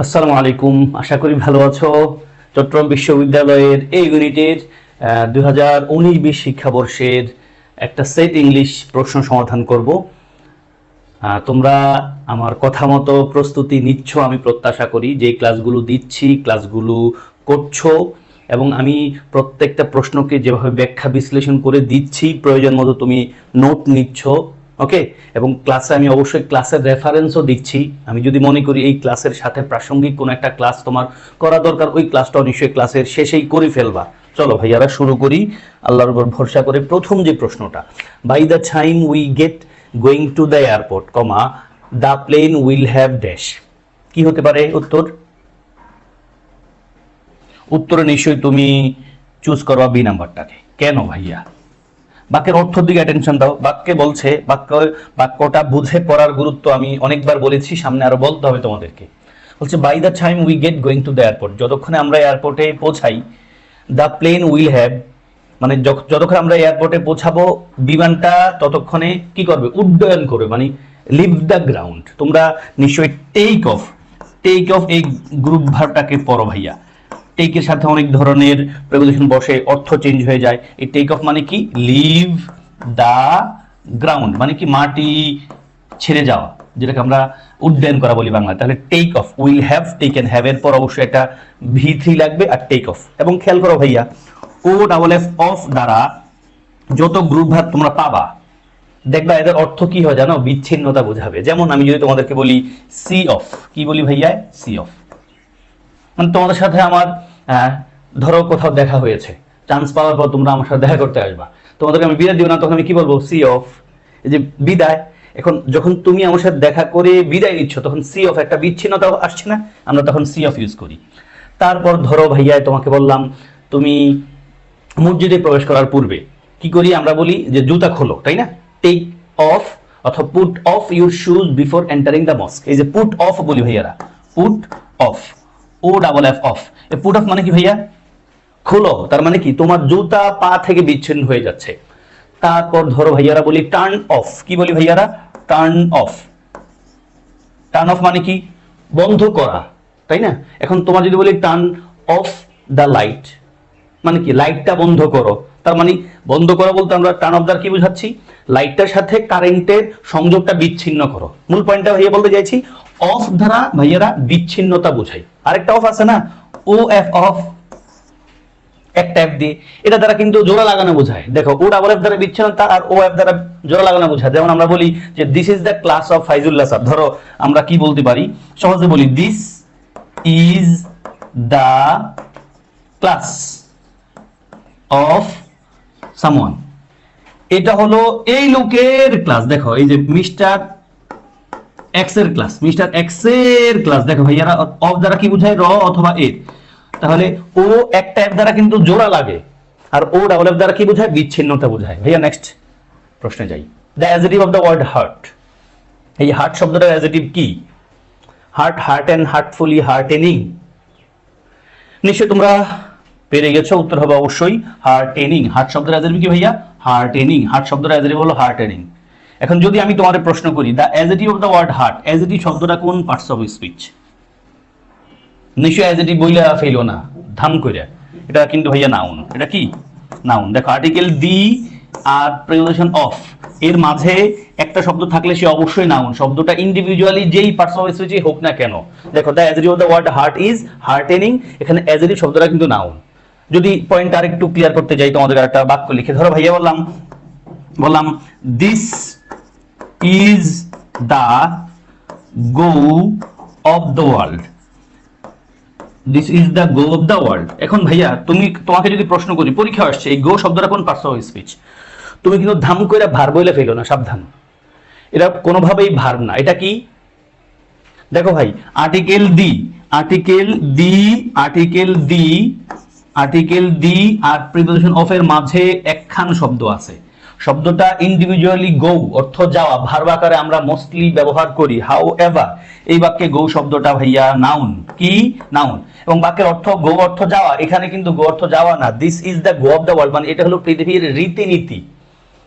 আসসালামু আলাইকুম। আশা করি ভালো আছো। চট্টগ্রাম বিশ্ববিদ্যালয়ের এই ইউনিটের দু হাজার উনিশ বিশ শিক্ষাবর্ষের একটা সেট ইংলিশ প্রশ্ন সমাধান করব। তোমরা আমার কথা মতো প্রস্তুতি নিচ্ছ, আমি প্রত্যাশা করি যে ক্লাসগুলো দিচ্ছি, ক্লাসগুলো করছ এবং আমি প্রত্যেকটা প্রশ্নকে যেভাবে ব্যাখ্যা বিশ্লেষণ করে দিচ্ছি, প্রয়োজন মতো তুমি নোট নিচ্ছ। ওকে এবং ক্লাসে আমি অবশ্যই ক্লাসের রেফারেন্সও দিচ্ছি। আমি যদি মনে করি এই ক্লাসের সাথে প্রাসঙ্গিক কোনো একটা ক্লাস তোমার করা দরকার, ওই ক্লাসটাও নিশ্চয়ই ক্লাসের শেষেই করে ফেলবা। চলো ভাইয়ারা, শুরু করি। আল্লাহর উপর ভরসা করে প্রথম যে প্রশ্নটা by the time we get going to the airport comma the plane will have dash কি হতে পারে উত্তর? উত্তরে নিশ্চয়ই তুমি চুজ করবা বি নাম্বারটাকে কেন ভাইয়া? বাক্যের অর্থের দিকে অ্যাটেনশন দাও। বাক্যে বলছে, বাক্য, বাক্যটা বুঝে পড়ার গুরুত্ব আমি অনেকবার বলেছি, সামনে আরও বলতে হবে তোমাদেরকে। বলছে by the time we get going to the airport যতক্ষণে আমরা এয়ারপোর্টে পৌঁছাই দ্য প্লেন উইল হ্যাভ মানে যতক্ষণ আমরা এয়ারপোর্টে পৌঁছাবো, বিমানটা ততক্ষণে কি করবে? উড্ডয়ন করবে মানে লিভ দ্য গ্রাউন্ড তোমরা নিশ্চয়ই টেক অফ টেক অফ এই গ্রুপ ভার্বটাকে পড়ো ভাইয়া। টেকের সাথে অনেক ধরনের প্রেপোজিশন বসে, অর্থ চেঞ্জ হয়ে যায়। এই টেক অফ মানে কি? লিভ দা গ্রাউন্ড মানে কি? মাটি ছেড়ে যাওয়া, যেটাকে আমরা উড্ডয়ন করা বলি বাংলা তাহলে take off will have taken have এর পর অবশ্যই একটা ভি থ্রি লাগবে আর টেক অফ এবং খেয়াল করো ভাইয়া ও ডাবল এফ অফ দ্বারা যত গ্রুপ ভাগ তোমরা পাবা, দেখবা এদের অর্থ কি হয় জানো? বিচ্ছিন্নতা বোঝাবে। যেমন আমি যদি তোমাদেরকে বলি সি অফ কি বলি ভাইয়া? সি অফ মানে তোমাদের সাথে আমার ধরো কোথাও দেখা হয়েছে। চান্স পাওয়ার পর তোমরা আমার সাথে দেখা করতে আসবা। তোমাদেরকে আমি বিদায় দিব না, তখন আমি কি বলব? সি অফ এই যে বিদায়, এখন যখন তুমি আমার সাথে দেখা করে বিদায় নিচ্ছ, তখন সি অফ একটা বিচ্ছিন্নতা আসছে না, আমরা তখন সি অফ ইউজ করি। তারপর ধরো ভাইয়া, তোমাকে বললাম, তুমি মসজিদে প্রবেশ করার পূর্বে কি করি আমরা বলি? যে জুতা খোলো, তাই না? টেক অফ অথবা put off your shoes before entering the mosque এই যে পুট অফ বলি ভাইয়ারা। Put off O double F off এ পুট অফ মানে কি ভাইয়া? খোলো। তার মানে কি? তোমার জুতা পা থেকে বিচ্ছিন্ন হয়ে যাচ্ছে। তারপর ধরো ভাইয়ারা বলি টার্ন অফ কি বলি ভাইয়ারা? টার্ন অফ টার্ন অফ মানে কি? বন্ধ করা। তাই না? এখন তোমার যদি বলি টার্ন অফ দ্য লাইট মানে কি? লাইটটা বন্ধ করো। তার মানে বন্ধ করো বলতে আমরা টার্ন অফ দ্য কি বুঝাচ্ছি? লাইটটার সাথে কারেন্টের সংযোগটা বিচ্ছিন্ন করো। মূল পয়েন্টটা ভাইয়া বলতে চাইছি অফ দ্বারা ভাইয়ারা বিচ্ছিন্নতা বোঝাই আরেকটা অফ আছে না? ও এফ অফ একটা অ্যাপ দিয়ে। এটা দ্বারা কিন্তু জোড়া লাগানো বোঝায়। দেখো ও ডাবল এফ দ্বারা বিচ্ছিন্নতা আর ও অ্যাপ দ্বারা জোড়া লাগানো বোঝায়। যেমন আমরা বলি যে this is the class of Faizullah sir ধরো, আমরা কি বলতে পারি? সহজে বলি this is the class of someone. এটা হলো এই লোকের ক্লাস দেখো, এই যে মিস্টার এক্সের ক্লাস মিস্টার এক্সের ক্লাস দেখো, ভাইয়ারা অফ দ্বারা কি বোঝায়? র অথবা এর তাহলে ও একটা এফ দ্বারা কিন্তু জোড়া লাগে। আর ও ডাবল এফ দ্বারা কি বোঝায়? বিচ্ছিন্নতা বোঝায়। ভাইয়া নেক্সট প্রশ্নে যাই। The adjective of the word heart এই হার্ট শব্দটার অ্যাজেটিভ কি? Heart heart and heartfully heartening নিশ্চয় তোমরা পেরে গেছো, উত্তর হবে অবশ্যই হার্টেনিং হার্ট শব্দের অ্যাজেটিভ কি ভাইয়া? হার্টেনিং হার্ট শব্দের অ্যাজেটিভ হলো হার্টেনিং এখন যদি আমি তোমাদের প্রশ্ন করি the adjective of the word heart adjective শব্দটা কোন পার্টস অফ স্পিচ নিশ্চয় অ্যাজেটিভ বইলা ফেলো না, ধাম কইরা। এটা কিন্তু ভাইয়া নাউন এটা কি? নাউন দেখো আর্টিকেল দি আর প্রেজেন্টেশন অফ এর মাঝে একটা শব্দ থাকলে সে অবশ্যই নাউন শব্দটা ইন্ডিভিজুয়ালি যেই পার্টস অফ স্পিচে হোক না কেন। দেখো the adjective of the word heart is heartening এখানে অ্যাজেটিভ শব্দটা কিন্তু নাউন যদি পয়েন্ট আর একটু ক্লিয়ার করতে যাই তোমাদের একটা বাক্য লিখে। ধরো ভাইয়া বললাম বললাম this is the go of the world this is the go of the world এখন ভাইয়া, তুমি, তোমাকে যদি প্রশ্ন করি পরীক্ষা আসছে, এই গো শব্দটা কোন পার্টস অফ স্পিচ তুমি কিন্তু ধাম করে ভার বইলে ফেলো না, সাবধান। এটা কোনোভাবেই ভার না। এটা কি? দেখো ভাই article the article the article the article the R preposition of এর মাঝে একখান শব্দ আছে। শব্দটা ইন্ডিভিজুয়ালি গো অর্থ যাওয়া ভার্ব আকারে আমরা মোস্টলি ব্যবহার করি। হাউ এভার এই বাক্যে গো শব্দটা ভাইয়া নাউন কি? নাউন এবং বাক্যের অর্থ গো অর্থ যাওয়া। এখানে কিন্তু গো অর্থ যাওয়া না। This is the go of the world মানে এটা হলো পৃথিবীর রীতিনীতি।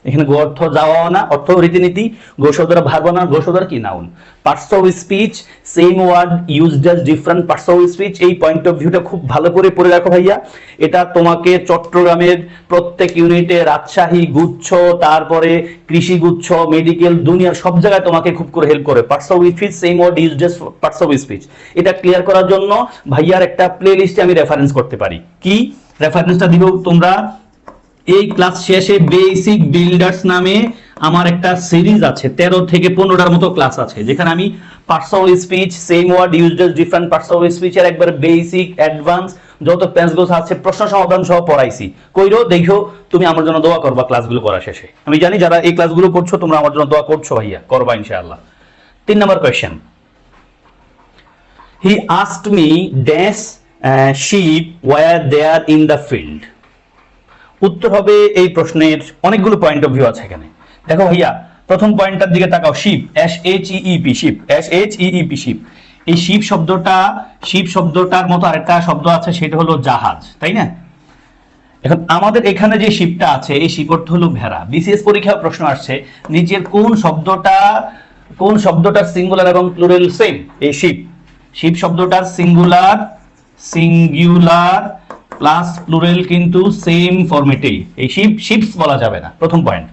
এখানে গো অর্থ যাওয়াও না, অর্থ রীতিনীতি গো শব্দটা ভার্ব না গো কি noun parts of speech same word used as different parts of speech এই পয়েন্ট অফ ভিউটা খুব ভালো করে পড়ে রাখো ভাইয়া। এটা তোমাকে চট্টগ্রামের প্রত্যেক ইউনিটে রাজশাহী গুচ্ছ, তারপরে কৃষি গুচ্ছ মেডিকেল দুনিয়ার সব জায়গায় তোমাকে খুব করে হেল্প করে। Parts of speech same word used as parts of speech এটা ক্লিয়ার করার জন্য ভাইয়ার একটা প্লে লিস্টে আমি রেফারেন্স করতে পারি। কি? রেফারেন্সটা দিব তোমরা এই ক্লাস শেষে বেসিক বিল্ডার্স নামে আমার একটা সিরিজ আছে তেরো থেকে পনেরোটার মতো ক্লাস আছে যেখানে আমি parts of speech same word used different parts of speech এর একবার বেসিক অ্যাডভান্স যত পেন্সগুলো আছে প্রশ্ন সমাধান সহ পড়াইছি। কইরো দেখো তুমি আমার জন্য দোয়া করবা ক্লাসগুলো করা শেষে। আমি জানি যারা এই ক্লাসগুলো করছ তোমরা আমার জন্য দোয়া করছ ভাইয়া করবা ইনশাআল্লাহ। তিন নম্বর question he me dash uh, sheep were there in the field? উত্তর হবে এই প্রশ্নের অনেকগুলো পয়েন্ট অফ ভিউ আছে এখানে। দেখো ভাইয়া, প্রথম পয়েন্টটার দিকে তাকাও ship S H E P ship S H E P ship এই শিপ শব্দটা শিপ শব্দটার মতো আরেকটা শব্দ আছে, সেটা হলো জাহাজ, তাই না? এখন আমাদের এখানে যে শিপটা আছে, এই শিপ অর্থ হলো ভেড়া। বিসিএস পরীক্ষায় প্রশ্ন আসছে, নিচের কোন শব্দটা, কোন শব্দটার সিঙ্গুলার এবং প্লুরাল সেম এই শিপ শিপ শব্দটার সিঙ্গুলার সিঙ্গুলার প্লাস প্লুরাল কিন্তু সেম ফরম্যাটেই এই শিপ শিপস বলা যাবে না, প্রথম পয়েন্ট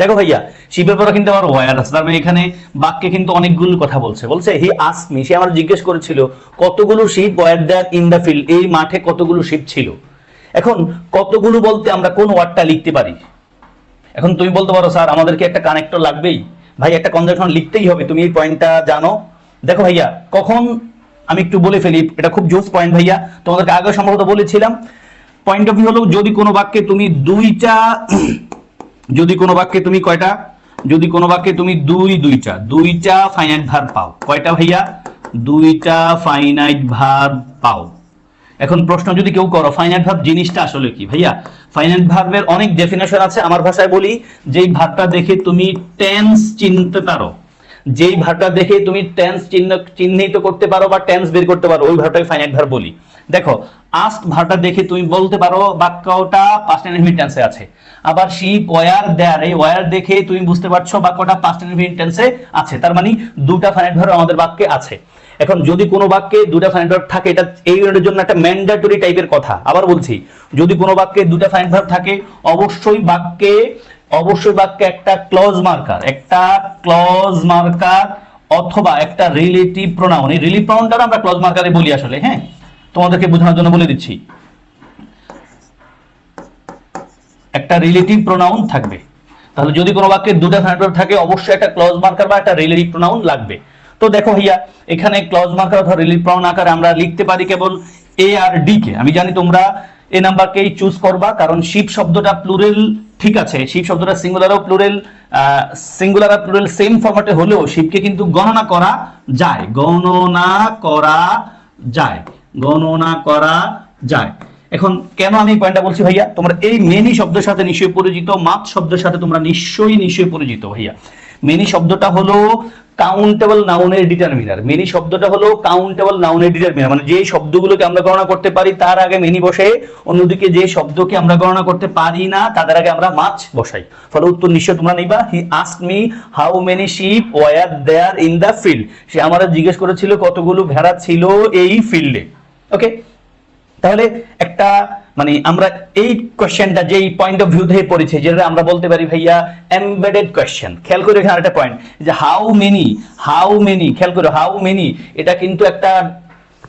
দেখো ভাইয়া শিপের পরে কিন্তু আমার ওয়ার আছে। তার মানে এখানে বাক্যে কিন্তু অনেকগুলো কথা বলছে। বলছে হি আস্ক মি সে আমার জিজ্ঞেস করেছিল, কতগুলো ship were that in the field এই মাঠে কতগুলো শিপ ছিল? এখন কতগুলো বলতে আমরা কোন ওয়ার্ডটা লিখতে পারি? এখন তুমি বলতে পারো, স্যার, আমাদেরকে একটা কানেক্টর লাগবেই। ভাই, একটা কনজাংশন লিখতেই হবে। তুমি এই পয়েন্টটা জানো। দেখো ভাইয়া, কখন আমি একটু বলে ফেলি, এটা খুব জোস পয়েন্ট ভাইয়া। তোমাদেরকে আগে সম্ভবত বলেছিলাম। পয়েন্ট অফ ভিউ হলো যদি কোনো বাক্যে তুমি দুইটা, যদি কোনো বাক্যে তুমি কয়টা? যদি কোনো বাক্যে তুমি দুই, দুইটা। দুইটা ফাইনাইট ভার্ব পাও। কয়টা ভাইয়া? দুইটা ফাইনাইট ভার্ব পাও। এখন প্রশ্ন যদি কেউ করো ফাইনাইট ভার্ব জিনিসটা আসলে কি ভাইয়া? ফাইনাইট ভার্বের অনেক ডেফিনেশন আছে। আমার ভাষায় বলি, যেই ভার্বটা দেখে তুমি টেন্স চিনতে পারো। যেই ভার্বটা দেখে তুমি টেন্স চিহ্ন, চিহ্নিত করতে পারো বা টেন্স বের করতে পারো, ওই ভার্বটাকে ফাইনাইট ভার বলি। দেখো আস্ক ভার্বটা দেখে তুমি বলতে পারো, বাক্যটা পাস্ট ইনফিনিট টেন্সে আছে। আবার শিপ ওয়ার দেয়ার এই ওয়ার দেখে তুমি বুঝতে পারছ বাক্যটা পাস্ট ইনফিনিট টেন্সে আছে। তার মানে দুটা ফাইনাইট ভার্ব আমাদের বাক্যে আছে। এখন যদি কোনো বাক্যে দুটা ফাইনাইট ভার্ব থাকে, এটা এই ইউনিটের জন্য একটা ম্যান্ডেটরি টাইপের কথা। আবার বলছি, যদি কোনো বাক্যে দুটা ফাইনাইট ভার্ব থাকে, অবশ্যই বাক্যে অবশ্যই বাক্যে একটা ক্লজ মার্কার একটা ক্লজ মার্কার অথবা একটা রিলেটিভ প্রোনাউন এই রিলেটিভ প্রোনাউনটা আমরা ক্লজ মার্কারে বলি আসলে হ্যাঁ? তোমাদেরকে বোঝানোর জন্য বলে দিচ্ছি। একটা রিলেটিভ প্রোনাউন থাকবে। তাহলে যদি কোনো বাক্যে দুটা ফ্যাক্টর থাকে, অবশ্যই একটা ক্লজ মার্কার বা একটা রিলেটিভ প্রোনাউন লাগবে। তো দেখো ভাইয়া, এখানে ক্লজ মার্কার অথবা রিলেটিভ প্রোনাউন আকারে আমরা লিখতে পারি কেবল এ আর ডি কে। আমি জানি তোমরা এ নাম্বারকেই চুজ করবা, কারণ শিপ শব্দটা প্লুরেল ঠিক আছে, শিব শব্দটা সিঙ্গুলার ও প্লুরেল সিঙ্গুলার আর প্লুরেল সেম ফরম্যাটে হলেও শিবকে কিন্তু গণনা করা যায়। গণনা করা যায়। গণনা করা যায়। এখন কেন আমি পয়েন্টটা বলছি ভাইয়া? তোমরা এই মেনি শব্দের সাথে নিশ্চয়ই পরিচিত, মাত শব্দের সাথে তোমরা নিশ্চয়ই নিশ্চয়ই পরিচিত ভাইয়া। মেনি শব্দটা হলো কাউন্টেবল নাউনের ডিটারমিনার মেনি শব্দটা হলো কাউন্টেবল নাউনের ডিটারমিনার মানে যে শব্দগুলোকে আমরা গণনা করতে পারি, তার আগে মেনি বসে, অন্যদিকে যে শব্দকে আমরা গণনা করতে পারি না, তাদের আগে আমরা মাছ বসাই। ফলে উত্তর নিশ্চয় তোমরা নিবা। He ask me how many ship were there in the field সে আমাদের জিজ্ঞেস করেছিল কতগুলো ভেড়া ছিল এই ফিল্ডে ওকে তাহলে একটা মানে আমরা এই কোশ্চেনটা যেই পয়েন্ট অফ ভিউ থেকে পড়েছি, যেটা আমরা বলতে পারি ভাইয়া এমবেডেড কোয়েশ্চেন খেয়াল করে এখানে একটা পয়েন্ট যে হাউ মেনি হাউ মেনি খেয়াল করে হাউ মেনি এটা কিন্তু একটা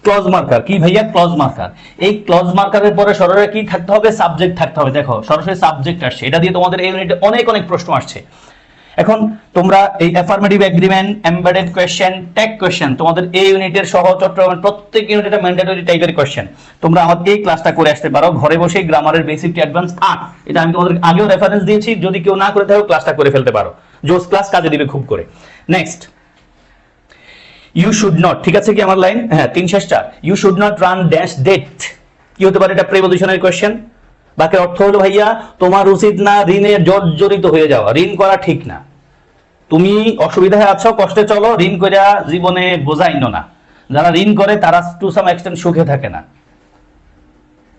ক্লজ মার্কার কি ভাইয়া? ক্লজ মার্কার এই ক্লজ মার্কারের পরে সরাসরি কি থাকতে হবে? সাবজেক্ট থাকতে হবে। দেখো, সরাসরি সাবজেক্ট আসছে। এটা দিয়ে তোমাদের এই ইউনিটে অনেক অনেক প্রশ্ন আসছে। এখন তোমরা এই affirmative agreement embedded question tag question তোমাদের এই ইউনিটের সহ চট্টগ্রামের প্রত্যেক ইউনিটের ম্যান্ডেটরি টাইপের কোয়েশ্চেন তোমরা আমাদের এই ক্লাসটা করে আসতে পারো। ঘরে বসে গ্রামারের বেসিক অ্যাডভান্স আট এটা আমি তোমাদের আগেও রেফারেন্স দিয়েছি। যদি কেউ না করে থাকো ক্লাসটা করে ফেলতে পারো। জোস ক্লাস কাজে দিবে খুব করে। নেক্সট ইউ শুড নট ঠিক আছে কি আমার লাইন হ্যাঁ তিন শেষটা you should not run dash debt কি হতে পারে এটা? প্রেপোজিশনের কোয়েশ্চেন বাকি অর্থ হলো, ভাইয়া, তোমার উচিত না ঋণে জর্জরিত হয়ে যাওয়া। ঋণ করা ঠিক না। তুমি অসুবিধায় আছো, কষ্টে চলো, ঋণ করে জীবনে বোঝাইন না। যারা ঋণ করে, তারা টু সাম এক্সটেন্ট সুখে থাকে না।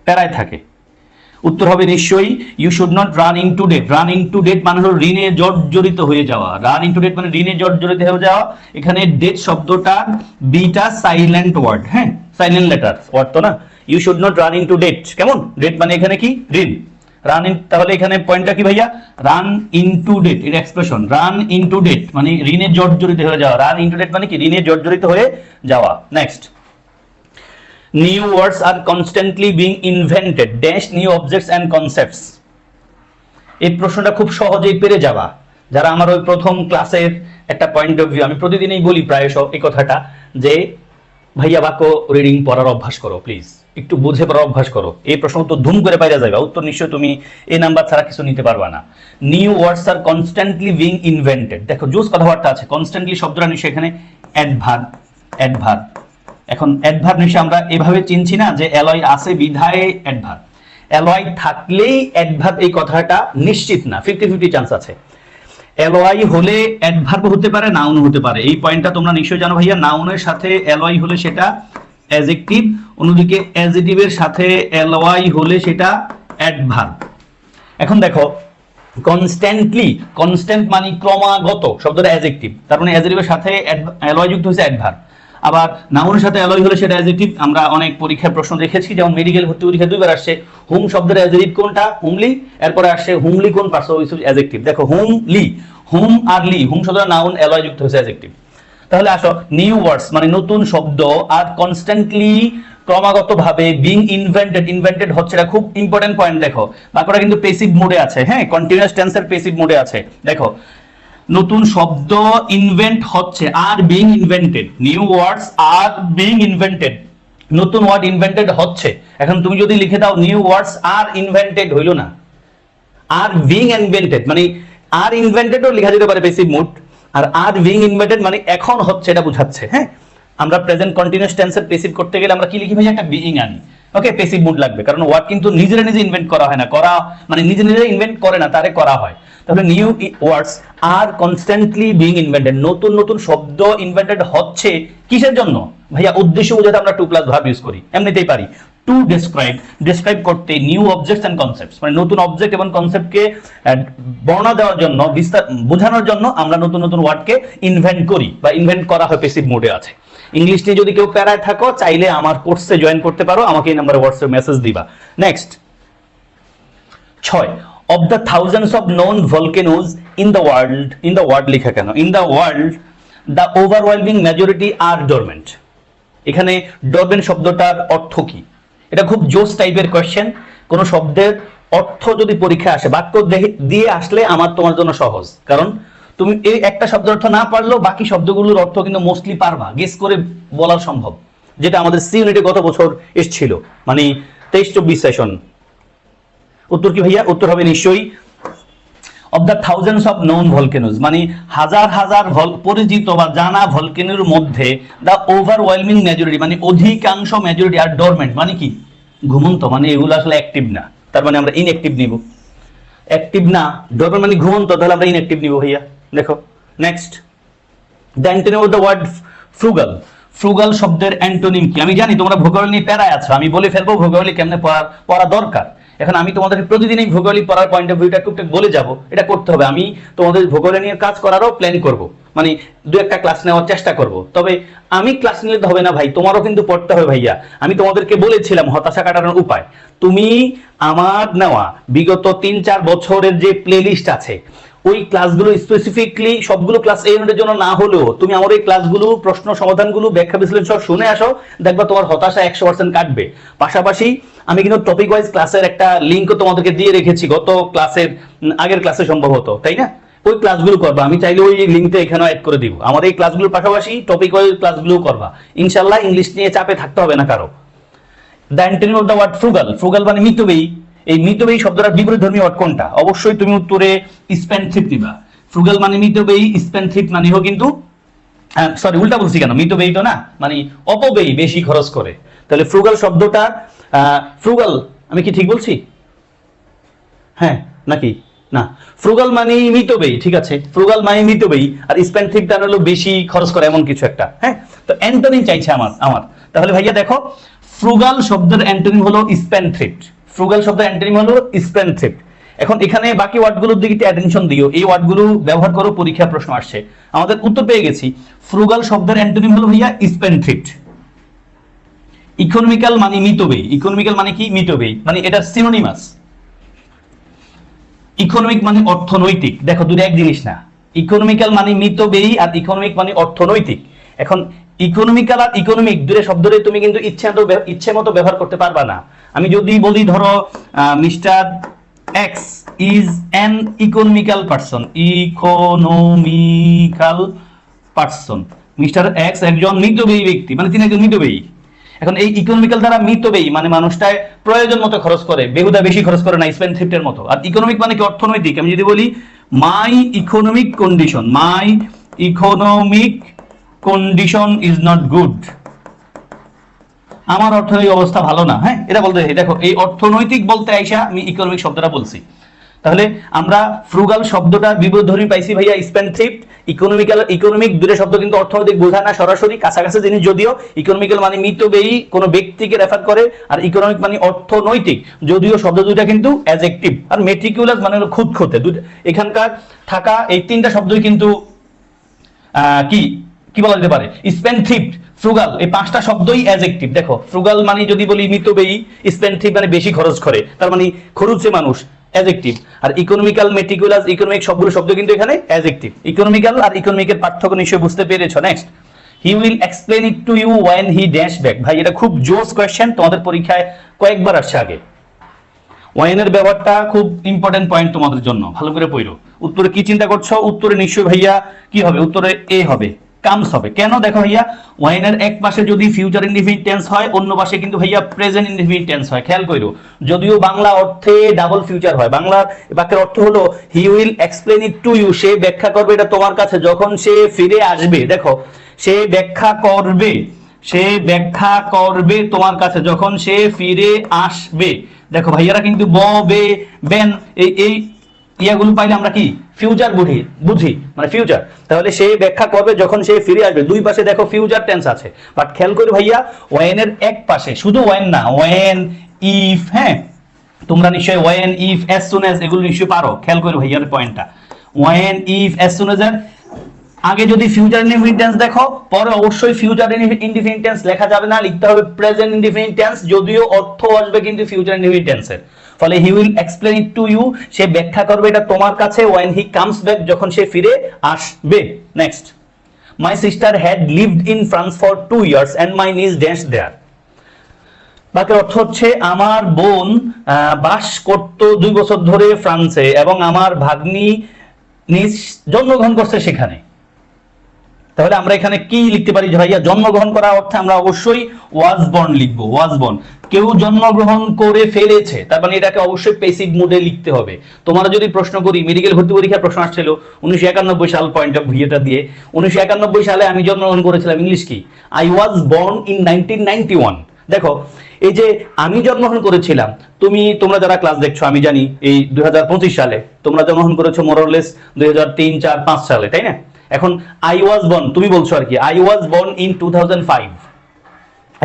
প্যারায় থাকে। উত্তর হবে নিশ্চয়ই you should not run into debt run into debt মানে হলো ঋণে জর্জরিত হয়ে যাওয়া। রান ইন টু ডেট মানে ঋণে জর্জরিত হয়ে যাওয়া। এখানে ডেট শব্দটা বিটা সাইলেন্ট ওয়ার্ড হ্যাঁ? সাইলেন্ট লেটার ওয়ার্ড তো না? You should not run into debt কেমন? ডেট মানে এখানে কি? ঋণ. রান ইন তাহলে এখানে পয়েন্টটা কি ভাইয়া? রান ইনটু ডেট এর এক্সপ্রেশন রান ইনটু ডেট মানে ঋণে জর্জরিত হয়ে যাওয়া। রান ইনটু ডেট মানে কি? ঋণে জর্জরিত হয়ে যাওয়া। Next new words are constantly being invented dash new objects and concepts এই প্রশ্নটা খুব সহজেই পেরে যাওয়া যারা আমার ওই প্রথম ক্লাসের একটা পয়েন্ট অফ ভিউ আমি প্রতিদিনই বলি প্রায় সব এই কথাটা, যে ভাইয়া বাক্য রিডিং পড়ার অভ্যাস করো প্লিজ একটু বুঝে পড়ার অভ্যাস করো। এই প্রশ্ন তো ধুম করে পাইরা যাবে উত্তর নিশ্চয় তুমি এই নাম্বার ছাড়া কিছু নিতে পারবা না। New words are constantly being invented দেখো জোস কথাবার্তা আছে কনস্ট্যান্টলি শব্দটা নিশ্চয় এখানে অ্যাডভার্ব অ্যাডভার্ব এখন অ্যাডভার্ব নিশ্চয় আমরা এভাবে চিনছি না যে অ্যালয় আছে, বিধায় অ্যাডভার্ব অ্যালয় থাকলেই অ্যাডভার্ব এই কথাটা নিশ্চিত না। ফিফটি ফিফটি চান্স আছে। অ্যালয় হলে অ্যাডভার্ব হতে পারে নাউন হতে পারে। এই পয়েন্টটা তোমরা নিশ্চয়ই জানো ভাইয়া নাউনের সাথে অ্যালয় হলে সেটা অ্যাজেক্টিভ অন্যদিকে অ্যাজেটিভের সাথে অ্যালয় হলে সেটা অ্যাডভার্ব এখন দেখো কনস্ট্যান্টলি কনস্ট্যান্ট মানে ক্রমাগত, শব্দটা অ্যাজেক্টিভ তার মানে অ্যাজেটিভের সাথে অ্যালয় যুক্ত হয়েছে অ্যাডভার্ব আবার নাউনের সাথে অ্যালয় হলে সেটা অ্যাজেক্টিভ আমরা অনেক পরীক্ষার প্রশ্ন দেখেছি, যেমন মেডিকেল ভর্তি পরীক্ষা দুইবার আসছে হুম শব্দের অ্যাজেটিভ কোনটা? হুমলি এরপরে আসছে হুমলি কোন পার্টস অফ অ্যাজেক্টিভ দেখো হুম লি হুম আর লি হুম শব্দটা নাউন অ্যালয় যুক্ত হয়েছে অ্যাজেক্টিভ তাহলে আসো নিউ ওয়ার্ডস মানে নতুন শব্দ, আর কনস্ট্যান্টলি ক্রমাগতভাবে বিং ইনভেন্টেড ইনভেন্টেড হচ্ছে এটা খুব ইম্পর্টেন্ট পয়েন্ট দেখো। বাক্যটা কিন্তু পেসিভ মোডে আছে হ্যাঁ? কন্টিনিউয়াস টেন্সের পেসিভ মোডে আছে। দেখো, নতুন শব্দ ইনভেন্ট হচ্ছে, আর বিং ইনভেন্টেড নিউ ওয়ার্ডস আর বিং ইনভেন্টেড নতুন ওয়ার্ড ইনভেন্টেড হচ্ছে। এখন তুমি যদি লিখে দাও নিউ ওয়ার্ডস আর ইনভেন্টেড হইল না। আর বিং ইনভেন্টেড মানে আর ইনভেন্টেডও লেখা যেতে পারে পেসিভ মুড আর আর বিং ইনভেন্টেড মানে এখন হচ্ছে এটা বোঝাচ্ছে হ্যাঁ? আমরা প্রেজেন্ট কন্টিনিউয়াস টেন্সের পেসিভ করতে গেলে আমরা কি লিখি ভাই? একটা বিইং আনি। ওকে পেসিভ মুড লাগবে। কারণ ওয়ার্ড কিন্তু নিজেরা নিজে ইনভেন্ট করা হয় না। করা মানে নিজে নিজে ইনভেন্ট করে না, তারে করা হয়। তাহলে new words are constantly being invented নতুন নতুন শব্দ ইনভেন্টেড হচ্ছে কিসের জন্য? ভাইয়া, উদ্দেশ্য বোঝাতে আমরা টু প্লাস ভাব ইউজ করি। এমনিতেই পারি। টু ডেসক্রাইব ডেসক্রাইব করতে নিউ অবজেক্টস এন্ড কনসেপ্টস মানে নতুন অবজেক্ট এবং কনসেপ্টকে বর্ণনা দেওয়ার জন্য, বিস্তার, বোঝানোর জন্য আমরা নতুন নতুন ওয়ার্ডকে ইনভেন্ট করি বা ইনভেন্ট করা হয় পেসিভ মোডে আছে। ইংলিশ নিয়ে যদি কেউ প্যারায় থাকো, চাইলে আমার কোর্সে জয়েন করতে পারো। আমাকে এই নাম্বারে হোয়াটসঅ্যাপ মেসেজ দিবা। নেক্সট ছয়. Of the thousands of known volcanoes in the world in the world লেখা কেন? In the world the overwhelming majority are dormant এখানে ডরমেন্ট শব্দটার অর্থ কি? এটা খুব জোস টাইপের কোয়েশ্চেন কোন শব্দের অর্থ যদি পরীক্ষা আসে, বাক্য দিয়ে আসলে আমার তোমার জন্য সহজ। কারণ তুমি এই একটা শব্দের অর্থ না পারলেও বাকি শব্দগুলোর অর্থ কিন্তু মোস্টলি পারবা। গেস করে বলা সম্ভব। যেটা আমাদের সি ইউনিটে গত বছর এসছিল। মানে তেইশ চব্বিশ সেশন উত্তর কি ভাইয়া? উত্তর হবে নিশ্চয়ই of the thousands of known volcanoes মানে হাজার হাজার পরিচিত বা জানা ভলকেনোর মধ্যে দ্য ওভারওয়েলমিং মেজরিটি মানে অধিকাংশ মেজরিটি আর ডরমেন্ট মানে কি? ঘুমন্ত। মানে এগুলো আসলে অ্যাক্টিভ না। তার মানে আমরা ইনঅ্যাক্টিভ নিব। অ্যাক্টিভ না ডরমেন্ট মানে ঘুমন্ত। তাহলে আমরা ইনঅ্যাক্টিভ নিব ভাইয়া। দেখো next the antonym of the word frugal frugal শব্দের অ্যান্টোনিম কি? আমি জানি তোমরা ভূগোল নিয়ে প্যারায় আছো, আমি বলে ফেলব ভূগোলে কেমনে পড়া পড়া দরকার। এখন আমি তোমাদেরকে প্রতিদিন এই ভূগোলিক পড়ার পয়েন্ট অফ ভিউটা টুকটাক বলে যাব, এটা করতে হবে। আমি তোমাদের ভূগোলে নিয়ে কাজ করারও প্ল্যান করব মানে দু একটা ক্লাস নেওয়ার চেষ্টা করব। তবে আমি ক্লাস নিলে হবে না ভাই, তোমারও কিন্তু পড়তে হবে ভাইয়া। আমি তোমাদেরকে বলেছিলাম হতাশা কাটানোর উপায়। তুমি আমার নেওয়া বিগত তিন চার বছরের যে প্লে লিস্ট আছে ওই ক্লাসগুলো স্পেসিফিকলি সবগুলো ক্লাস এই ইউনিটের জন্য না হলেও তুমি আমার এই ক্লাসগুলো প্রশ্ন সমাধানগুলো, ব্যাখ্যা, বিশ্লেষণ সব শুনে আসো, দেখবা তোমার হতাশা একশো পার্সেন্ট কাটবে। পাশাপাশি আমি কিন্তু টপিক ওয়াইজ ক্লাসের একটা লিঙ্কও তোমাদেরকে দিয়ে রেখেছি, গত ক্লাসের আগের ক্লাসে সম্ভবত তাই না? ওই ক্লাসগুলো করবা, আমি চাইলে ওই লিঙ্কটা এখানে অ্যাড করে দিব। আমার এই ক্লাসগুলোর পাশাপাশি টপিক ওয়াইজ ক্লাসগুলো করবা। ইনশাল্লাহ ইংলিশ নিয়ে চাপে থাকতে হবে না কারও। The antonym of the word frugal frugal মানে মিতব্যয়ী এই মিতব্যয়ী শব্দটার বিপরীত ধর্মী ওয়ার্ড কোনটা? অবশ্যই তুমি উত্তরে স্পেন্থিপ দিবা। ফ্রুগাল মানে মিতব্যয়ী স্পেন্থিপ মানে হোক কিন্তু সরি উল্টা বলছি কেন? মিতব্যয়ী তো না? মানে অপব্যয়ী, বেশি খরচ করে। তাহলে ফ্রুগাল শব্দটা ফ্রুগাল আমি কি ঠিক বলছি? হ্যাঁ নাকি? না। ফ্রুগাল মানে মিতব্যয়ী ঠিক আছে? ফ্রুগাল মানে মিতব্যয়ী আর স্পেন্থিপটা হলো বেশি খরচ করে, এমন কিছু একটা। হ্যাঁ? তো অ্যান্টোনিম চাইছে আমার আমার। তাহলে ভাইয়া দেখো ফ্রুগাল শব্দের অ্যান্টোনিম হলো স্পেন্থ্রিপ্ট ফ্রুগাল শব্দের অ্যান্টোনিম হলো থ্রিফট এখন এখানে বাকি ওয়ার্ডগুলোর দিকে অ্যাটেনশন দিও। এই ওয়ার্ডগুলো ব্যবহার করো পরীক্ষা প্রশ্ন আসছে। আমাদের উত্তর পেয়ে গেছি। ফ্রুগাল শব্দের অ্যান্টোনিম হলো ভাইয়া স্পেন্ড ইকোনমিক্যাল মানে মিতব্যয়ী ইকোনমিক্যাল মানে কি? মিতব্যয়ী মানে এটা সিনোনিমাস ইকোনমিক মানে অর্থনৈতিক। দেখো, দুটো এক জিনিস না। ইকোনমিক্যাল মানে মিতব্যয়ী আর ইকোনমিক মানে অর্থনৈতিক। এখন ইকোনমিক্যাল আর ইকোনমিক দুটো শব্দরে তুমি কিন্তু ইচ্ছে মতো ইচ্ছে মতো ব্যবহার করতে পারবা না। আমি যদি বলি ধরো mister X is an economical person economical person mister X একজন মিতব্যয়ী ব্যক্তি মানে তিনি একজন মিতব্যয়ী। এখন এই ইকোনমিক্যাল দ্বারা মিতব্যয়ী মানে মানুষটায় প্রয়োজন মতো খরচ করে, বেহুদা বেশি খরচ করে না স্পেন্ড থ্রিফটের মতো। আর ইকোনমিক মানে কি? অর্থনৈতিক। আমি যদি বলি my economic condition my economic condition is not good আমার অর্থনৈতিক অবস্থা ভালো না হ্যাঁ? এটা বলতে দেখো, এই অর্থনৈতিক বলতে আইসা আমি ইকোনমিক শব্দটা বলছি। তাহলে আমরা ফ্রুগাল শব্দটা বিবর্ধনী পাইছি ভাইয়া স্পেন্ড থ্রিফট ইকোনমিক্যাল ইকোনমিক দুটো শব্দ কিন্তু অর্থনৈতিক বোঝায় না, সরাসরি কাছাকাছি জিনিস যদিও ইকোনমিক্যাল মানে মিতব্যয়ী কোনো ব্যক্তিকে রেফার করে, আর ইকোনমিক মানে অর্থনৈতিক, যদিও শব্দ দুইটা কিন্তু অ্যাজেক্টিভ আর মেট্রিকুলাস মানে হলো খুদ খতে এখানকার থাকা এই তিনটা শব্দই কিন্তু কি কি বলা যেতে পারে? স্পেন্ড থ্রিফট ফ্রুগাল এই পাঁচটা শব্দই অ্যাজেক্টিভ দেখো ফ্রুগাল মানে যদি বলি মিতব্যয়ী স্পেন্ড থ্রিফট মানে বেশি খরচ করে, তার মানে খরুচে মানুষ অ্যাজেক্টিভ আর ইকোনমিক্যাল মেটিকুলাস ইকোনমিক সবগুলো শব্দ কিন্তু এখানে অ্যাজেক্টিভ ইকোনমিক্যাল আর ইকোনমিকের পার্থক্য নিশ্চয়ই বুঝতে পেরেছ next he will explain it to you when he dash back ভাই, এটা খুব জোস কোয়েশ্চেন তোমাদের পরীক্ষায় কয়েকবার আসছে আগে ওয়াইনের ব্যাপারটা খুব ইম্পর্টেন্ট পয়েন্ট তোমাদের জন্য, ভালো করে পড়ো, উত্তরে কি চিন্তা করছ, উত্তরে নিশ্চয়ই ভাইয়া কি হবে, উত্তরে এ হবে কামস হবে। কেন? দেখো ভাইয়া ওয়াইনের এক পাশে যদি ফিউচার ইনডিফিনিট টেন্স হয়, অন্য পাশে কিন্তু ভাইয়া প্রেজেন্ট ইনডিফিনিট টেন্স হয়। খেয়াল করো যদিও বাংলা অর্থে ডাবল ফিউচার হয়। বাংলা বাক্যের অর্থ হলো he will explain it to you সে ব্যাখ্যা করবে এটা তোমার কাছে। যখন সে ফিরে আসবে, দেখো, সে ব্যাখ্যা করবে, সে ব্যাখ্যা করবে তোমার কাছে। যখন সে ফিরে আসবে, দেখো ভাইয়ারা কিন্তু ব, বে, বেন, এই এই ইয়াগুলো পাইলে আমরা কি? ফিউচার বুঝি বুঝি মানে ফিউচার তাহলে সে ব্যাখ্যা করবে যখন সে ফিরে আসবে। দুই পাশে দেখো ফিউচার টেন্স আছে। বাট খেয়াল করে ভাইয়া ওয়েন এর এক পাশে, শুধু ওয়েন না ওয়েন ইফ হ্যাঁ? তোমরা নিশ্চয়ই when if as soon as এগুলো নিশ্চয়ই পারো। খেয়াল করে ভাইয়ার পয়েন্টটা when if as soon as আগে যদি ফিউচার ইনডিফিনিট টেন্স দেখো, পরে অবশ্যই ফিউচার ইনডিফিনিট টেন্স লেখা যাবে না। লিখতে হবে প্রেজেন্ট ইনডিফিনিট টেন্স যদিও অর্থ আসবে কিন্তু ফিউচার ইনডিফিনিট টেন্সের ফলে he will explain it to you সে ব্যাখ্যা করবে, এটা তোমার কাছে ওয়েন হি কামস ব্যাক যখন সে ফিরে আসবে। Next my sister had lived in France for two years and my niece dance there বাকের অর্থ হচ্ছে, আমার বোন বাস করত দুই বছর ধরে ফ্রান্সে এবং আমার ভাগ্নি, নিজ জন্মগ্রহণ করছে সেখানে। তাহলে আমরা এখানে কি লিখতে পারি ভাইয়া, জন্মগ্রহণ করা অর্থে আমরা অবশ্যই ওয়াজ বর্ন লিখব ওয়াজ বর্ন কেউ জন্মগ্রহণ করে ফেলেছে, তার মানে এটাকে অবশ্যই পেসিভ মোডে লিখতে হবে। তোমরা যদি প্রশ্ন করি মেডিকেল ভর্তি পরীক্ষার প্রশ্ন আসছিল উনিশশো একানব্বই সাল পয়েন্ট অফ ভিউটা দিয়ে। উনিশশো একানব্বই সালে আমি জন্মগ্রহণ করেছিলাম ইংলিশ কি? I was born in nineteen ninety one দেখো, এই যে আমি জন্মগ্রহণ করেছিলাম, তুমি, তোমরা যারা ক্লাস দেখছ, আমি জানি এই দুই হাজার পঁচিশ সালে, তোমরা জন্মগ্রহণ করেছ মোরলেস দুই হাজার তিন, চার, পাঁচ সালে, তাই না? এখন আই ওয়াজ বর্ন তুমি বলছো আর কি I was born in two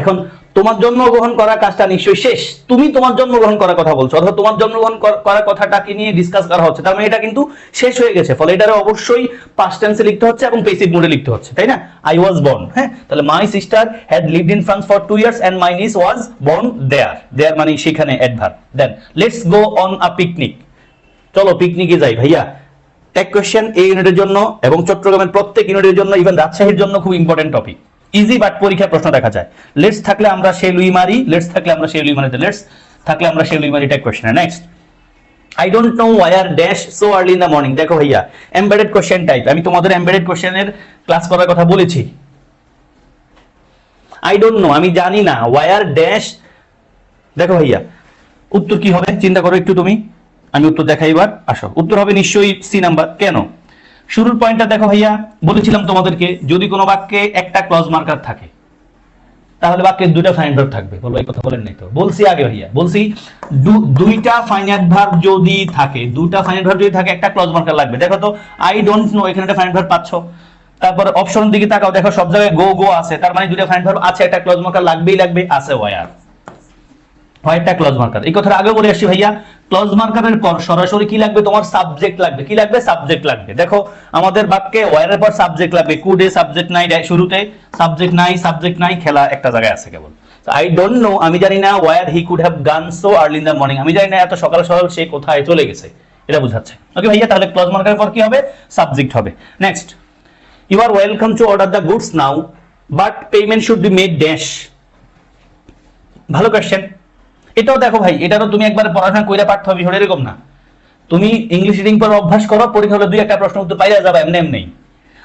এখন তোমার জন্মগ্রহণ করা কাজটা নিশ্চয়ই শেষ। তুমি তোমার জন্মগ্রহণ করার কথা বলছো, অথবা তোমার জন্মগ্রহণ কর- করার কথাটাকে নিয়ে ডিসকাস করা হচ্ছে। তার মানে এটা কিন্তু শেষ হয়ে গেছে। ফলে এটারে অবশ্যই পাস্ট টেন্সে লিখতে হচ্ছে এবং পেসিভ মোডে লিখতে হচ্ছে, তাই না? আই ওয়াজ বর্ন হ্যাঁ? তাহলে my sister had lived in France for two years and my niece was born there there মানে সেখানে adverb then let's go on a picnic চলো পিকনিকে যাই ভাইয়া। টেক কোয়েশ্চেন এই ইউনিটের জন্য এবং চট্টগ্রামের প্রত্যেক ইউনিটের জন্য ইভেন রাজশাহীর জন্য খুব ইম্পর্টেন্ট টপিক ইজি বাট পরীক্ষার প্রশ্ন দেখা যায়। লেটস থাকলে আমরা সে লুই মারি লেটস থাকলে আমরা সে লুই মারিতে লেটস থাকলে আমরা সে লুই মারি take question next I don't know why are dash so early in the morning দেখো ভাইয়া এমবেডেড কোশ্চেন টাইপ আমি তোমাদের এমবেডেড কোশ্চেনের ক্লাস করার কথা বলেছি। আই ডোন্ট নো আমি জানি না। ওয়াই আর ড্যাশ দেখো ভাইয়া, উত্তর কি হবে? চিন্তা করো একটু তুমি। আমি উত্তর দেখাই এবার। আসো। উত্তর হবে নিশ্চয়ই সি নাম্বার কেন? শুরুর পয়েন্টটা দেখো ভাইয়া, বলেছিলাম তোমাদেরকে, যদি কোনো বাক্যে একটা ক্লজ মার্কার থাকে, তাহলে বাক্যে দুইটা ফাইন ভার্ব থাকবে। বলো, এই কথা বলেন নাই তো। বলছি আগে ভাইয়া, বলছি দুইটা ফাইনাইট ভার্ব যদি থাকে, দুইটা ফাইনাইট ভার্ব যদি থাকে, একটা ক্লজ মার্কার লাগবে। দেখো তো আই ডোন্ট নো এখানে একটা ফাইনাইট ভার্ব পাচ্ছ। তারপর অপশন দিকে তাকাও, দেখো সব জায়গায় গো গো আছে। তার মানে দুইটা ফাইনাইট ভার্ব আছে, একটা ক্লজ মার্কার লাগবেই লাগবে, আছে ওয়ার হোয়াইটটা ক্লজ মার্কার এই কথাটা আগে বলে আসছি ভাইয়া ক্লজ মার্কারের পর সরাসরি কি লাগবে? তোমার সাবজেক্ট লাগবে। কি লাগবে? সাবজেক্ট লাগবে। দেখো, আমাদের বাক্যে ওয়ারের পর সাবজেক্ট লাগবে। কুডে সাবজেক্ট নাই শুরুতে। সাবজেক্ট নাই সাবজেক্ট নাই, খেলা একটা জায়গায় আছে কেবল। আই ডোন্ট নো আমি জানি না where he could have gone so early in the morning আমি জানি না এত সকাল সকাল সে কোথায় চলে গেছে। এটা বোঝাচ্ছে। ওকে ভাইয়া, তাহলে ক্লজ মার্কারের পর কি হবে? সাবজেক্ট হবে। Next you are welcome to order the goods now but payment should be made dash ভালো কোয়েশ্চেন এটাও দেখো ভাই, এটারও তুমি একবার পড়াশোনা কইরা পারতে হবে বিষয়টা এরকম না। তুমি ইংলিশ রিডিং পর অভ্যাস করো, পরীক্ষা হলে দুই একটা প্রশ্ন উত্তর পাইয়া যাবে, এমনি এমনি।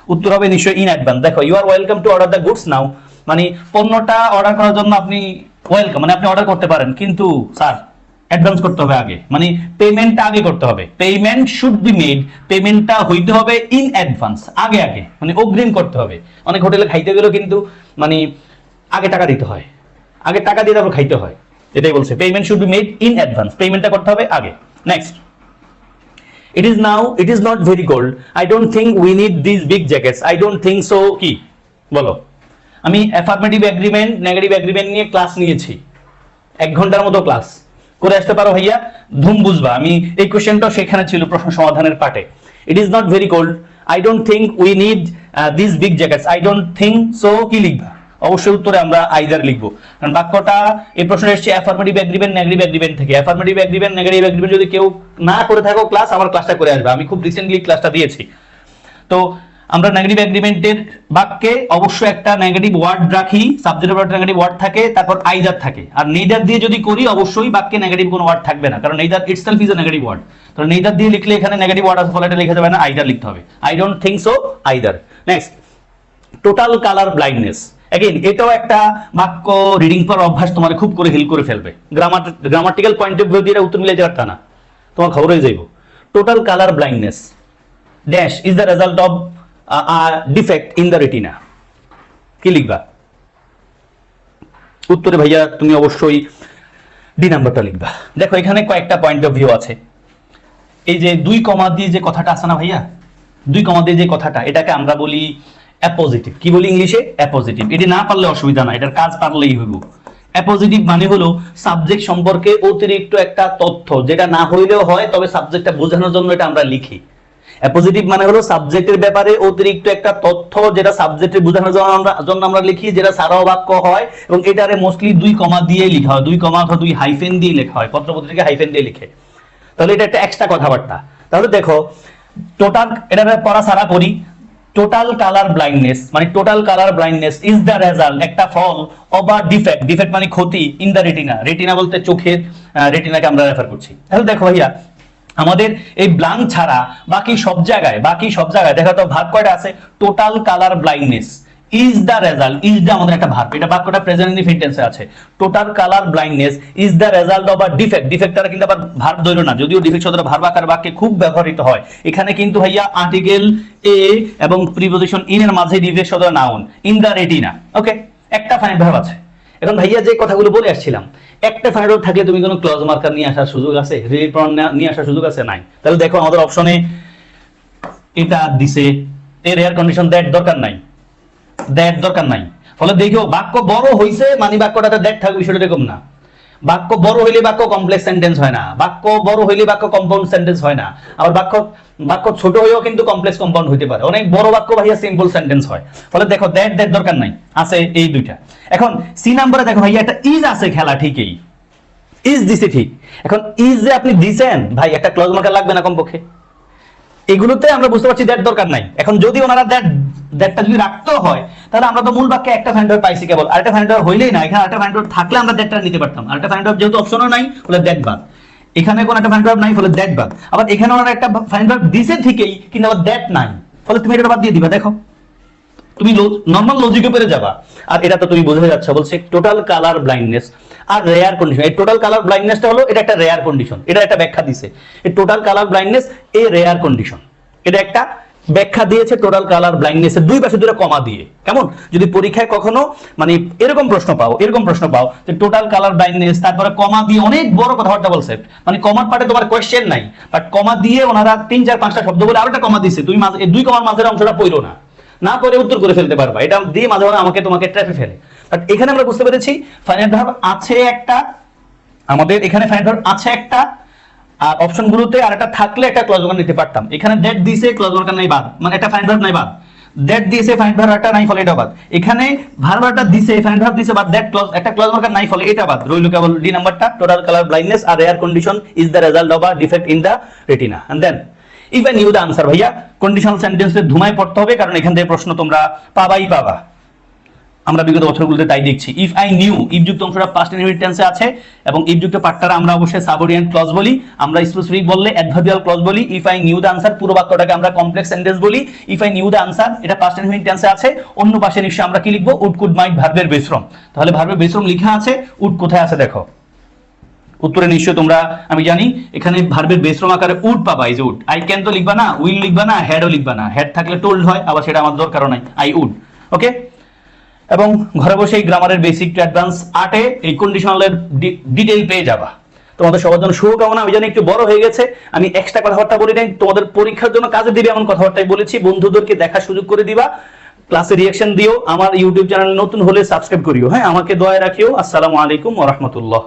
উত্তর হবে নিশ্চয়ই ইন অ্যাডভান্স দেখো you are welcome to order the goods now মানে পণ্যটা অর্ডার করার জন্য আপনি ওয়েলকাম মানে আপনি অর্ডার করতে পারেন। কিন্তু, স্যার অ্যাডভান্স করতে হবে আগে। মানে পেমেন্টটা আগে করতে হবে। পেমেন্ট শুড বি মেড পেমেন্টটা হইতে হবে ইন অ্যাডভান্স আগে আগে। মানে অগ্রিম করতে হবে। অনেক হোটেলে খাইতে গেলেও কিন্তু মানে আগে টাকা দিতে হয়। আগে টাকা দিয়ে তারপর খাইতে হয়। এটাই বলছে payment should be made in advance পেমেন্টটা করতে হবে আগে। Next it is now, it is not very cold. I don't think we need these big jackets. I don't think so, কি? বলো। আমি অ্যাফার্মেটিভ এগ্রিমেন্ট নেগেটিভ এগ্রিমেন্ট নিয়ে class নিয়েছি। এক ঘণ্টার মতো ক্লাস করে আসতে পারো ভাইয়া, ধুম বুঝবা। আমি এই কোশ্চেনটাও সেখানে ছিল প্রশ্ন সমাধানের পাটে it is not very cold I don't think we need this big jackets I don't think so কি লিখবা? অবশ্যই উত্তরে আমরা আইদার লিখব। কারণ বাক্যটা এই প্রশ্ন এসেছে অ্যাফার্মেটিভ এগ্রিমেন্ট নেগেটিভ এগ্রিমেন্ট থেকে। অ্যাফার্মেটিভ এগ্রিমেন্ট নেগেটিভ এগ্রিমেন্ট যদি কেউ না করে থাকো ক্লাস আমার ক্লাসটা করে আসবে। আমি খুব রিসেন্টলি ক্লাসটা দিয়েছি। তো আমরা নেগেটিভ এগ্রিমেন্টের বাক্যে অবশ্যই একটা নেগেটিভ ওয়ার্ড রাখি সাবজেক্ট একটা নেগেটিভ ওয়ার্ড থাকে, তারপর আইদার থাকে। আর নেইদার দিয়ে যদি করি, অবশ্যই বাক্যে নেগেটিভ কোনো ওয়ার্ড থাকবে না। কারণ neither itself is a negative word তো নেইদার দিয়ে লিখলে এখানে নেগেটিভ ওয়ার্ড আছে, ফলে এটা লিখে যাবে না আইদার লিখতে হবে। I don't think so either next total colour blindness again এটাও একটা বাক্য রিডিং পর অভ্যাস তোমার খুব করে হিল করে ফেলবে। Grammar grammatical point of view দিয়ে উত্তর মিলে যাওয়ার তা না। তোমার খবর হয়ে যাইব। Total colour blindness dash is the result of defect in the retina কি লিখবা? উত্তরে ভাইয়া, তুমি অবশ্যই ডি নাম্বারটা লিখবা। দেখো, এখানে কয়েকটা পয়েন্ট অফ ভিউ আছে। এই যে দুই কমা দিয়ে যে কথাটা আছে না ভাইয়া? দুই কমা দিয়ে যে কথাটা, এটাকে আমরা বলি অ্যাপোজিটিভ কি বলি ইংলিশে? অ্যাপোজিটিভ এটি না পারলে অসুবিধা না, এটার কাজ পারলেই হইব। অ্যাপোজিটিভ মানে হলো সাবজেক্ট সম্পর্কে অতিরিক্ত একটা তথ্য, যেটা না হইলেও হয়, তবে সাবজেক্টটা বোঝানোর জন্য এটা আমরা লিখি। অ্যাপোজিটিভ মানে হলো সাবজেক্টের ব্যাপারে অতিরিক্ত একটা তথ্য, যেটা সাবজেক্টে বোঝানোর জন্য আমরা জন্য আমরা লিখি, যেটা সারাও বাক্য হয়, এবং এটারে মোস্টলি দুই কমা দিয়ে লেখা হয়। দুই কমা অথবা দুই হাইফেন দিয়ে লেখা হয় পত্রপত্রিকা হাইফেন দিয়ে লিখে। তাহলে এটা একটা এক্সট্রা কথাবার্তা। তাহলে দেখো টোটাল এটা পড়া সারা পড়ি। টোটাল কালার ব্লাইন্ডনেস মানে total colour blindness is the result একটা ফল, অবা ডিফেক্ট ডিফেক্ট মানে ক্ষতি ইন দ্য রেটিনা রেটিনা বলতে চোখের রেটিনাকে আমরা রেফার করছি। তাহলে দেখো ভাইয়া, আমাদের এই ব্লাঙ্ক ছাড়া বাকি সব জায়গায়, বাকি সব জায়গায়, দেখা তো ভাগ কয়টা আছে? Total colour blindness is the result is the আমাদের একটা ভার্ব এটা বাক্যটা প্রেজেন্ট ইন টেন্সে আছে। Total colour blindness is the result of a defect ডিফেক্টটা কিন্তু আবার ভার্ব ধরো না। যদিও ডিফেক্ট শব্দটা ভার্ব আকার বাক্যে খুব ব্যবহৃত হয়। এখানে কিন্তু ভাইয়া আর্টিকেল এ এবং প্রিপোজিশন ইন এর মাঝে ডিফেক্ট শব্দ noun in the retina okay একটা ফাইন ভার্ব আছে। এখন ভাইয়া যে কথাগুলো বলে আসছিলাম, একটা ফাইন ভার্ব থাকলে তুমি কোনো ক্লজ মার্কার নিয়ে আসার সুযোগ আছে? রিলেট নিয়ে আসার সুযোগ আছে? নাই। তাহলে দেখো আমাদের অপশনে এটা দিছে। এর এয়ার কন্ডিশন দ্যাট দরকার নাই। দ্যাট দরকার নাই। ফলে দেখো বাক্য বড় হইছে মানে বাক্যটাতে দ্যাট থাকবে বিষয়টা এরকম না। বাক্য বড় হইলে বাক্য কমপ্লেক্স সেন্টেন্স হয় না। বাক্য বড় হইলে বাক্য কম্পাউন্ড সেন্টেন্স হয় না। আবার বাক্য বাক্য ছোট হয়েও কিন্তু কমপ্লেক্স কম্পাউন্ড হইতে পারে। অনেক বড় বাক্য ভাইয়া সিম্পল সেন্টেন্স হয়। ফলে দেখো দ্যাট দ্যাট দরকার নাই। আছে এই দুইটা। এখন সি নাম্বারে দেখো ভাইয়া, একটা ইজ আছে খেলা ঠিকই। ইজ দিছে ঠিক। এখন ইজ যে আপনি দিছেন, ভাই, একটা ক্লজ মার্কার লাগবে না কমপক্ষে? এগুলোতে আমরা বুঝতে পারছি দ্যাট দরকার নাই। এখন যদি ওনারা দ্যাট দ্যাটটা যদি রাখতে হয়, তাহলে আমরা তো মূল বাক্যে একটা ফ্যান্ডার পাইছি কেবল। আরেকটা ফ্যান্ডার হইলেই না, এখানে আরেকটা ফ্যান্ডার থাকলে আমরা দ্যাটটা নিতে পারতাম। আরেকটা ফ্যান্ডার যেহেতু অপশনও নাই, বলে দ্যাট বাদ। এখানে কোন একটা ফ্যান্ডার নাই ফলে দ্যাট বাদ। আবার এখানে ওনারা একটা ফ্যান্ডার দিছে ঠিকই, কিন্তু আবার দ্যাট নাই। ফলে তুমি এটা বাদ দিয়ে দিবা, দেখো। তুমি নর্মাল লজিকে পেরে যাবা। আর এটা তো তুমি বোঝা যাচ্ছে, বলছে total colour blindness are rare condition এই টোটাল কালার ব্লাইন্ডনেসটা হলো, এটা একটা রেয়ার কন্ডিশন এটা একটা ব্যাখ্যা দিছে। এই total colour blindness a rare condition এটা একটা ব্যাখ্যা দিয়েছে টোটাল কালার ব্লাইন্ডনেসের দুই পাশে দুটো কমা দিয়ে। কেমন? যদি পরীক্ষায় কখনো মানে এরকম প্রশ্ন পাও, এরকম প্রশ্ন পাও, যে টোটাল কালার ব্লাইন্ডনেস তারপরে কমা দিয়ে অনেক বড় কথা কথাবার্তা বলছে। মানে কমার পার্টে তোমার কোয়েশ্চেন নাই। বাট কমা দিয়ে ওনারা তিন, চার, পাঁচটা শব্দ বলে আরও একটা কমা দিছে। তুমি দুই কমার মাঝের অংশটা পড়ো না। না করে উত্তর করে ফেলতে পারবা। এটা দিয়ে মাঝে মাঝে আমাকে তোমাকে ট্র্যাপে ফেলে। এখানে আমরা বুঝতে পেরেছি ফাইনাল ভার্ব আছে একটা, আমাদের এখানে ফাইন্ড ভার্ব আছে একটা, আর অপশনগুলোতে আর একটা থাকলে একটা ক্লজ ওয়ার্কার নিতে পারতাম। এখানে দ্যাট দিছে ক্লজ ওয়ার্কার নাই বাদ মানে একটা ফাইন্ড ভার্ব নাই বাদ। দ্যাট দিছে ফাইন্ড ভার্ব একটা নাই ফলে এটা বাদ। এখানে ভার্ব একটা দিছে ফাইন্ড ভার্ব দিছে বাদ দ্যাট ক্লজ একটা ক্লজ ওয়ার্কার নাই ফলে এটা বাদ। রইল কেবল ডি নাম্বারটা total colour blindness are rare condition is the result of a defect in the retina and then if I knew the answer ভাইয়া কন্ডিশনাল সেন্টেন্সে ধুমায় পড়তে হবে, কারণ এখান থেকে প্রশ্ন তোমরা পাবাই পাবা। আমরা বিগত বছরগুলোতে তাই দেখছি। ইফ আই নিউ ইফ যুক্ত অংশটা পাস্ট ইনফিনিট টেন্সে আছে এবং ইফ যুক্ত পার্টটা আমরা অবশ্যই সাবঅর্ডিনেট ক্লজ বলি, আমরা স্পেসিফিক বললে অ্যাডভার্বিয়াল ক্লজ বলি if I knew the answer পুরো বাক্যটাকে আমরা কমপ্লেক্স সেন্টেন্স বলি if I knew the answer এটা পাস্ট ইনফিনিট টেন্সে আছে, অন্য পাশে নিশ্চয়ই আমরা কি লিখব? উড কুড মাইট ভার্বের বেশ্রম। তাহলে ভার্বের বেশ্রম লেখা আছে উড কোথায় আছে দেখো? উত্তরে নিশ্চয় তোমরা, আমি জানি, এখানে ভার্বের বেশ্রম আকারে উড পাবা যে উড আই ক্যান তো লিখবা না উইল লিখবা না হ্যাডও লিখবা না। হ্যাড থাকলে টোল্ড হয়, আবার সেটা আমার দরকারও নাই আই উড ওকে এবং ঘরে বসেই গ্রামারের বেসিক টু অ্যাডভান্স আটে এই কন্ডিশনালের ডিটেল পেয়ে যাবা। তোমাদের সবার জন্য শুভকামনা, আমি জানি একটু বড় হয়ে গেছে, আমি এক্সট্রা কথাবার্তা বলি নাই, তোমাদের পরীক্ষার জন্য কাজে দিবে এমন কথাবার্তাই বলেছি, বন্ধুদেরকে দেখার সুযোগ করে দিবা ক্লাসে রিয়াকশন দিও, আমার ইউটিউব চ্যানেল নতুন হলে সাবস্ক্রাইব করিও হ্যাঁ আমাকে দয়া রাখিও, আসসালামু আলাইকুম ওয়া রাহমাতুল্লাহ।